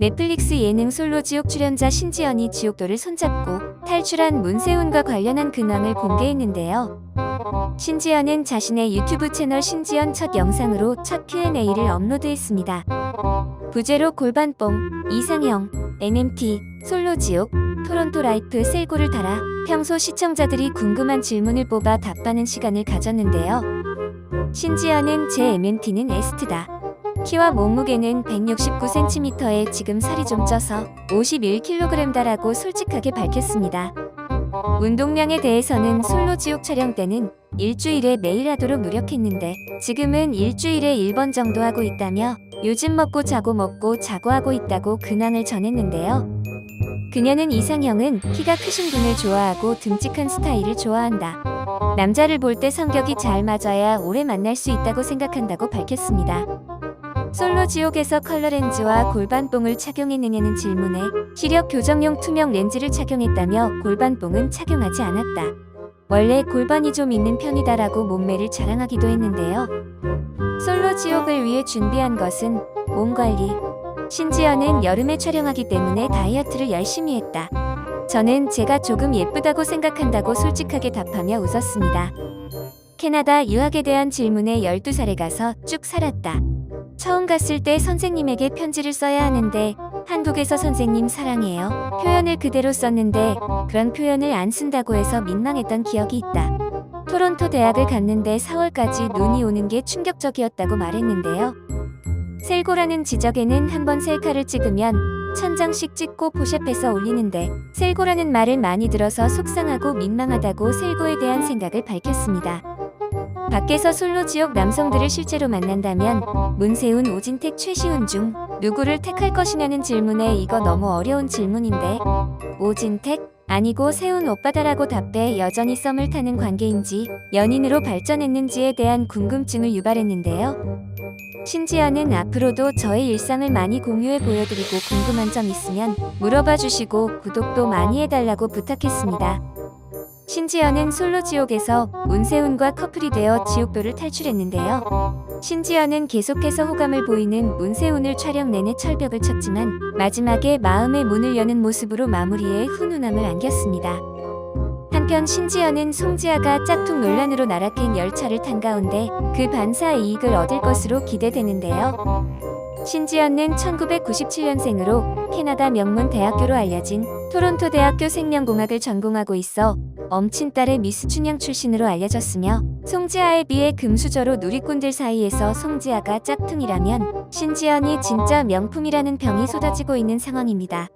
넷플릭스 예능 솔로 지옥 출연자 신지연이 지옥도를 손잡고 탈출한 문세훈과 관련한 근황을 공개했는데요. 신지연은 자신의 유튜브 채널 신지연 첫 영상으로 첫 Q&A를 업로드했습니다. 부제로 골반뽕, 이상형, MMT, 솔로 지옥, 토론토 라이프 셀고를 달아 평소 시청자들이 궁금한 질문을 뽑아 답하는 시간을 가졌는데요. 신지연은 제 MMT는 에스트다. 키와 몸무게는 169cm에 지금 살이 좀 쪄서 51kg다라고 솔직하게 밝혔습니다. 운동량에 대해서는 솔로 지옥 촬영 때는 일주일에 매일 하도록 노력했는데 지금은 일주일에 1번 정도 하고 있다며 요즘 먹고 자고 먹고 자고 하고 있다고 근황을 전했는데요. 그녀는 이상형은 키가 크신 분을 좋아하고 듬직한 스타일을 좋아한다. 남자를 볼 때 성격이 잘 맞아야 오래 만날 수 있다고 생각한다고 밝혔습니다. 솔로 지옥에서 컬러 렌즈와 골반뽕을 착용했느냐는 질문에 시력 교정용 투명 렌즈를 착용했다며 골반뽕은 착용하지 않았다. 원래 골반이 좀 있는 편이다라고 몸매를 자랑하기도 했는데요. 솔로 지옥을 위해 준비한 것은 몸 관리. 신지연은 여름에 촬영하기 때문에 다이어트를 열심히 했다. 저는 제가 조금 예쁘다고 생각한다고 솔직하게 답하며 웃었습니다. 캐나다 유학에 대한 질문에 12살에 가서 쭉 살았다. 처음 갔을 때 선생님에게 편지를 써야 하는데 한국에서 선생님 사랑해요. 표현을 그대로 썼는데 그런 표현을 안 쓴다고 해서 민망했던 기억이 있다. 토론토 대학을 갔는데 4월까지 눈이 오는 게 충격적이었다고 말했는데요. 셀고라는 지적에는 한번 셀카를 찍으면 천 장씩 찍고 포샵해서 올리는데 셀고라는 말을 많이 들어서 속상하고 민망하다고 셀고에 대한 생각을 밝혔습니다. 밖에서 솔로 지옥 남성들을 실제로 만난다면 문세훈, 오진택, 최시훈 중 누구를 택할 것이냐는 질문에 이거 너무 어려운 질문인데 오진택 아니고 세훈 오빠다라고 답해 여전히 썸을 타는 관계인지 연인으로 발전했는지에 대한 궁금증을 유발했는데요. 신지연은 앞으로도 저의 일상을 많이 공유해 보여드리고 궁금한 점 있으면 물어봐 주시고 구독도 많이 해달라고 부탁했습니다. 신지연은 솔로 지옥에서 문세훈과 커플이 되어 지옥도를 탈출했는데요. 신지연은 계속해서 호감을 보이는 문세훈을 촬영 내내 철벽을 쳤지만 마지막에 마음의 문을 여는 모습으로 마무리해 훈훈함을 안겼습니다. 한편 신지연은 송지아가 짝퉁 논란으로 나락된 열차를 탄 가운데 그 반사 이익을 얻을 것으로 기대되는데요. 신지연은 1997년생으로 캐나다 명문 대학교로 알려진 토론토 대학교 생명공학을 전공하고 있어 엄친딸의 미스 춘향 출신으로 알려졌으며 송지아에 비해 금수저로 누리꾼들 사이에서 송지아가 짝퉁이라면 신지연이 진짜 명품이라는 병이 쏟아지고 있는 상황입니다.